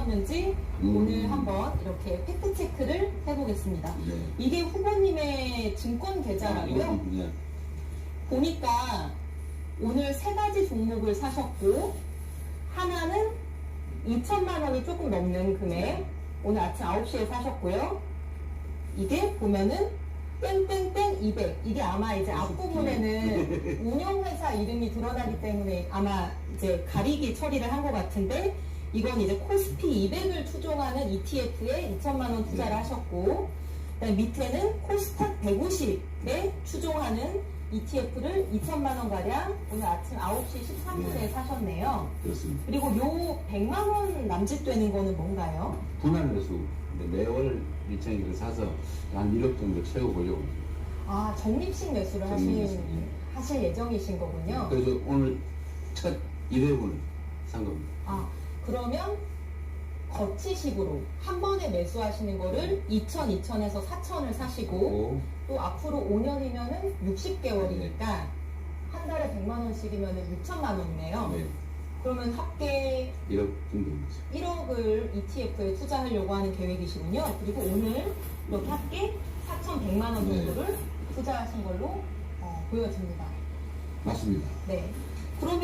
었는지 음. 오늘 한번 이렇게 팩트 체크를 해보겠습니다. 네. 이게 후보님의 증권 계좌라고요? 이건, 네. 보니까 오늘 세 가지 종목을 사셨고 하나는 2천만 원이 조금 넘는 금액 오늘 아침 9시에 사셨고요. 이게 보면은 땡땡땡 200 이게 아마 이제 앞부분에는 운영회사 이름이 드러나기 때문에 아마 이제 가리기 처리를 한 것 같은데 이건 이제 코스피 200을 추종하는 ETF에 2천만 원 투자를 네. 하셨고 그다음에 밑에는 코스닥 150에 추종하는 ETF를 2천만 원 가량 오늘 아침 9시 13분에 네. 사셨네요. 그렇습니다. 그리고 요 100만 원 남짓되는 거는 뭔가요? 분할 매수. 근데 매월 일정일을 사서 한 1억 정도 채워보려고. 아 적립식 매수를 하신 적립식, 예. 하실 예정이신 거군요. 그래서 오늘 첫 1회분을 산 겁니다. 아 그러면 거치식으로 한 번에 매수하시는 거를 2천, 2천에서 4천을 사시고 오, 또 앞으로 5년이면은 60개월이니까 한 달에 100만 원씩이면은 6천만 원이네요. 네. 그러면 합계 1억 정도입니다. 1억을 ETF에 투자하려고 하는 계획이시군요. 그리고 오늘 이렇게 합계 4,100만 원 네. 정도를 투자하신 걸로 어, 보여집니다. 맞습니다. 네. 그러면